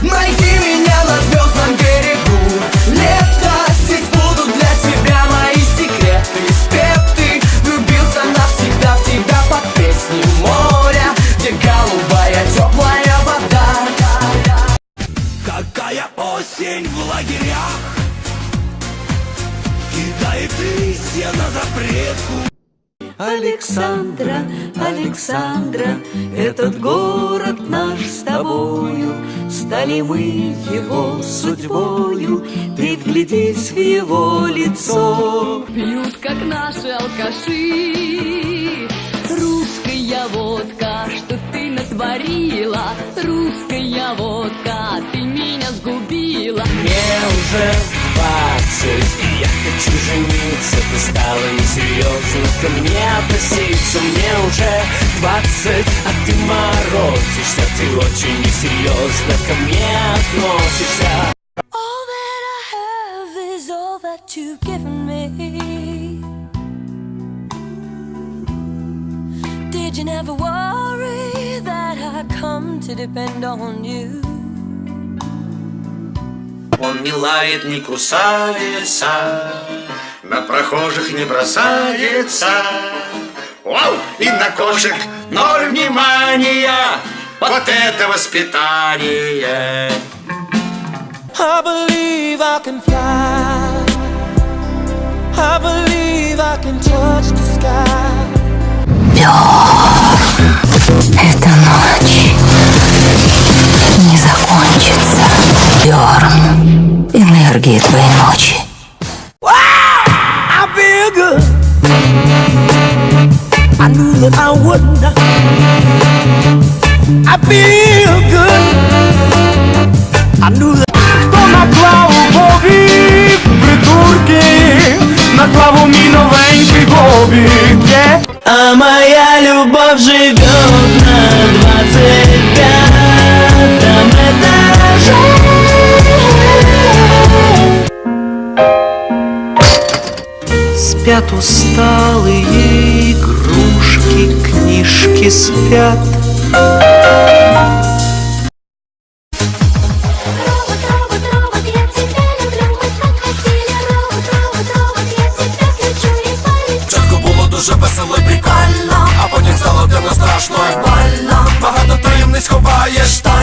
Найди меня на звездном берегу. Лето, здесь будут для тебя мои секреты. Спев ты влюбился навсегда в тебя под песни моря Где голубая теплая вода. Какая осень в лагерях? Кидает листья на запретку. Александра, Александра, этот город наш с тобою, Стали мы его судьбою, Ты вглядись в его лицо. Пьют, как наши алкаши. Русская водка, что ты натворила. Русская водка, ты меня сгубила. Мне уже двадцать, и я хочу жениться. Ты стала несерьезно ко мне относиться. Мне уже двадцать, а ты морозишься Ты очень несерьезно ко мне относишься All that I have is all that you've given me. Did you never worry that I come to depend on you? Он не лает, не кусается, на прохожих не бросается. Вау! И на кошек ноль внимания. Вот это воспитание. I believe I can fly. I believe I can touch the sky. Эта ночь не закончится. Бьорн, энергии твоей ночи. I feel good I knew that I would not. I feel good. I knew that. Хто наклав Бобі придурки, наклав мій новенький Бобі. А моя любовь живет на двадцать пятом этаже. Спят усталые мои книжки спят. Чітко було дуже весело і прикольно, а потім стало темно страшно і больно. Багато таємниць ховаєш там